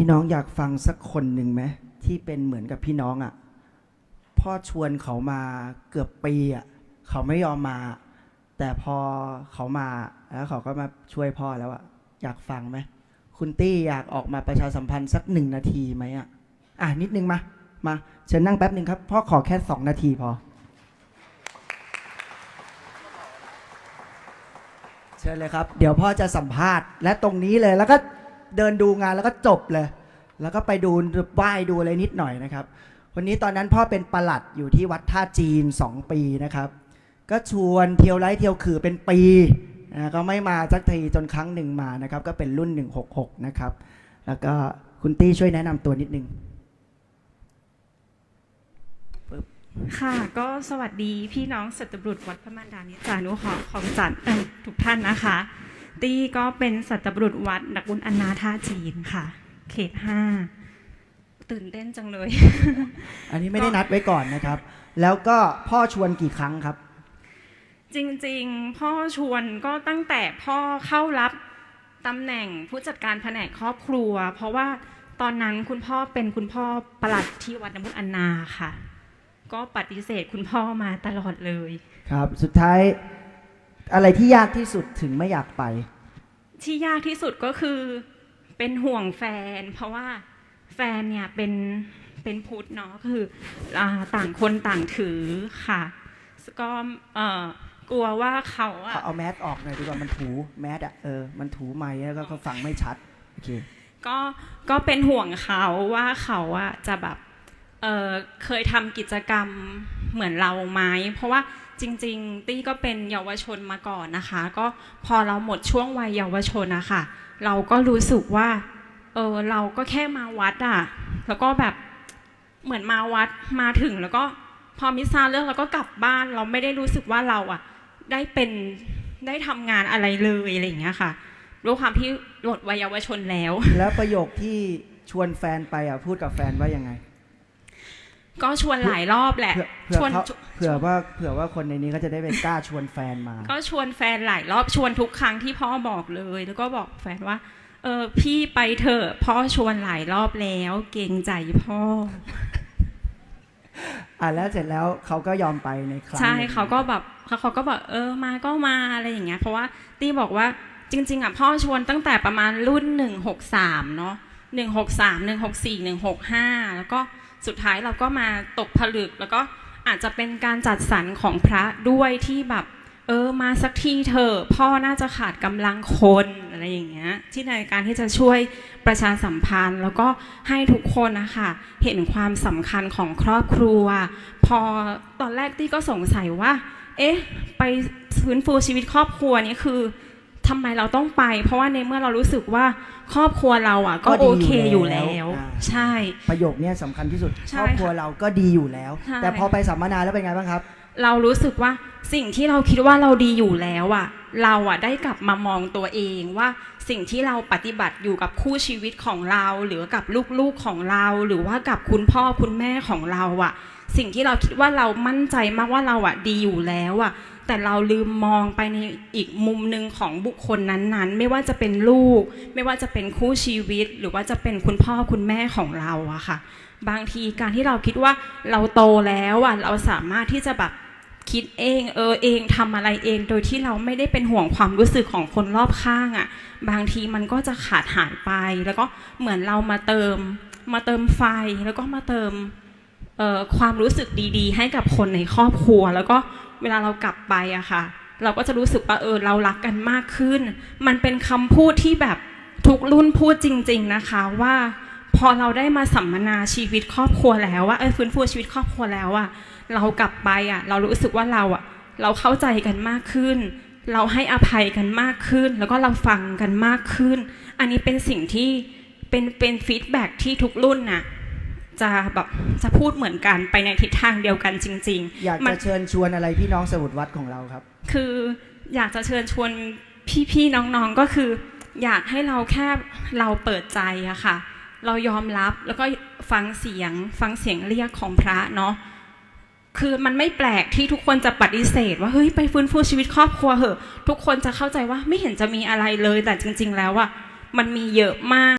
พี่น้องอยากฟังสักคนหนึ่งไหมที่เป็นเหมือนกับพี่น้องอะ่ะพ่อชวนเขามาเกือบปีอะ่ะเขาไม่ยอมมา แต่พอเขามาแล้วเขาก็มาช่วยพ่อแล้วอะ่ะอยากฟังไหมคุณตี้อยากออกมาประชาสัมพันธ์สักหนึ่งนาทีไหมอะ่ะอะนิดนึงมามาเชิญนั่งแป๊บหนึ่งครับพ่อขอแค่สองนาทีพอเชิญเลยครับ เดี๋ยวพ่อจะสัมภาษณ์และตรงนี้เลยแล้วก็ เดินดูงานแล้วก็จบเลย แล้วก็ไปดูไหว้ดูอะไรนิดหน่อยนะครับ วันนี้ตอนนั้นพ่อเป็นประหลัดอยู่ที่วัดท่าจีน 2 ปีนะครับ ก็ชวนเที่ยวไร้เที่ยวคือเป็นปีนะก็ไม่มาสักทีจนครั้งหนึ่งมานะครับ ก็เป็นรุ่น 166 นะครับ แล้วก็คุณตี้ช่วยแนะนำตัวนิดนึงค่ะก็สวัสดีพี่น้องสัตบุรุษวัดพระมารดานิจานุเคราะห์ของจันทร์เอ่อทุกท่านนะคะ ตี้ก็เป็นสัตบุรุษวัดนักบุญอนนาท่าจีนค่ะ เขตห้าตื่นเต้นจังเลย อันนี้ไม่ได้นัดไว้ก่อนนะครับ แล้วก็พ่อชวนกี่ครั้งครับ จริงๆ พ่อชวนก็ตั้งแต่พ่อเข้ารับตำแหน่งผู้จัดการแผนกครอบครัว เพราะว่าตอนนั้นคุณพ่อเป็นคุณพ่อประหลัดที่วัดนบุญอนนาค่ะ ก็ปฏิเสธคุณพ่อมาตลอดเลย ครับ สุดท้าย อะไรที่ยากที่สุดถึงไม่อยากไป ที่ยากที่สุดก็คือเป็นห่วงแฟน เพราะว่าแฟนเนี่ยเป็นเป็นพุทธเนาะคืออาต่างคนต่างถือค่ะก็เอ่อกลัวว่าเขาอะเอาเอาแมสออกหน่อยดีกว่ามันถูแมสอะเออมันถูไม้แล้วก็เขาฟังไม่ชัดโอเคก็ก็เป็นห่วงเขาว่าเขาอะจะแบบเออเคยทำกิจกรรม เหมือนเราไหมเพราะว่าจริง ๆ ตี้ก็เป็นเยาวชนมาก่อนนะคะ ก็พอเราหมดช่วงวัยเยาวชนนะคะเราก็รู้สึกว่าเออเราก็แค่มาวัดอะแล้วก็แบบเหมือนมาวัดมาถึง แล้วก็พอมิซาเลิกเราก็กลับบ้าน เราไม่ได้รู้สึกว่าเราอะได้เป็นได้ทำงานอะไรเลยอะไรอย่างเงี้ยค่ะด้วยความที่หมดวัยเยาวชนแล้ว แล้วประโยคที่ชวนแฟนไปอะพูดกับแฟนว่ายังไง ก็ชวนหลายรอบแหละเผื่อเผื่ชอวน เขาเผื่อว่าเผื่อว่าคนในนี้ก็จะได้ไปกล้าชวนแฟนมา ก็ชวนแฟนหลายรอบชวนทุกครั้งที่พ่อบอกเลย แล้วก็บอกแฟนว่า เออพี่ไปเถอะพ่อชวนหลายรอบแล้ว เกรงใจพ่อ อะแล้วเสร็จแล้วเขาก็ยอมไปในครั้งใช่หนึ่งเขาก็แบบเขาเขาก็บอกเออมาก็มาอะไรอย่างเงี้ย เพราะว่าตี้บอกว่าจริง ๆอะพ่อชวนตั้งแต่ประมาณรุ่นหนึ่งหกสามเนาะหนึ่งหกสามหนึ่งหกสี่หนึ่งหกห้าแล้วก็ สุดท้ายเราก็มาตกผลึก แล้วก็อาจจะเป็นการจัดสรรของพระด้วยที่แบบ เออมาสักทีเถอะพ่อน่าจะขาดกำลังคนอะไรอย่างเงี้ยที่ในการที่จะช่วยประชาสัมพันธ์ แล้วก็ให้ทุกคนนะคะเห็นความสำคัญของครอบครัว พอตอนแรกตี้ก็สงสัยว่า เอ๊ะ ไปฟื้นฟูชีวิตครอบครัวนี้คือ ทำไมเราต้องไป เพราะว่าในเมื่อเรารู้สึกว่าครอบครัวเราอะ ก็โอเคอยู่แล้วอ่าใช่ ประโยคเนี้ยสำคัญที่สุดใช่ครอบครัวเราก็ดีอยู่แล้วใช่แต่พอไปสัมมนาแล้วเป็นไงบ้างครับ เรารู้สึกว่าสิ่งที่เราคิดว่าเราดีอยู่แล้วอะ เราอะได้กลับมามองตัวเองว่าสิ่งที่เราปฏิบัติอยู่กับคู่ชีวิตของเรา หรือกับลูกๆของเรา หรือว่ากับคุณพ่อคุณแม่ของเราอะ สิ่งที่เราคิดว่าเรามั่นใจมากว่าเราอะดีอยู่แล้วอะ แต่เราลืมมองไปในอีกมุมหนึ่งของบุคคลนั้นๆ ไม่ว่าจะเป็นลูก ไม่ว่าจะเป็นคู่ชีวิต หรือว่าจะเป็นคุณพ่อคุณแม่ของเราอะค่ะ บางทีการที่เราคิดว่าเราโตแล้วอะเราสามารถที่จะแบบคิดเองเออเองทำอะไรเอง โดยที่เราไม่ได้เป็นห่วงความรู้สึกของคนรอบข้างอะบางทีมันก็จะขาดหายไป แล้วก็เหมือนเรามาเติม มาเติมไฟแล้วก็มาเติม ความรู้สึกดีๆ ให้กับคนในครอบครัว แล้วก็เวลาเรากลับไปอะค่ะ เราก็จะรู้สึกว่าเออเรารักกันมากขึ้น มันเป็นคำพูดที่แบบทุกรุ่นพูดจริง ๆนะคะว่า พอเราได้มาสัมมนาชีวิตครอบครัวแล้วว่าเออฟื้นฟูชีวิตครอบครัวแล้วอะเรากลับไปอะเรารู้สึกว่าเราอะเราเข้าใจกันมากขึ้น เราให้อภัยกันมากขึ้น แล้วก็เราฟังกันมากขึ้น อันนี้เป็นสิ่งที่เป็นเป็นฟีดแบ็ที่ทุกรุ่นน่ะ จะแบบจะพูดเหมือนกันไปในทิศทางเดียวกันจริง ๆ อยากมัจะนเชิญชวนอะไรพี่น้องสมุดวัดของเราครับ คืออยากจะเชิญชวนพี่ๆน้องๆก็คือ อยากให้เราแค่เราเปิดใจอะค่ะ เรายอมรับแล้วก็ฟังเสียงฟังเสียงเรียกของพระเนาะคือมันไม่แปลกที่ทุกคนจะปฏิเสธ ว่าเฮ้ยไปฟื้นฟูชีวิตครอบครัวเหอะ ทุกคนจะเข้าใจว่าไม่เห็นจะมีอะไรเลยแต่จริง ๆ แล้วอะมันมีเยอะมาก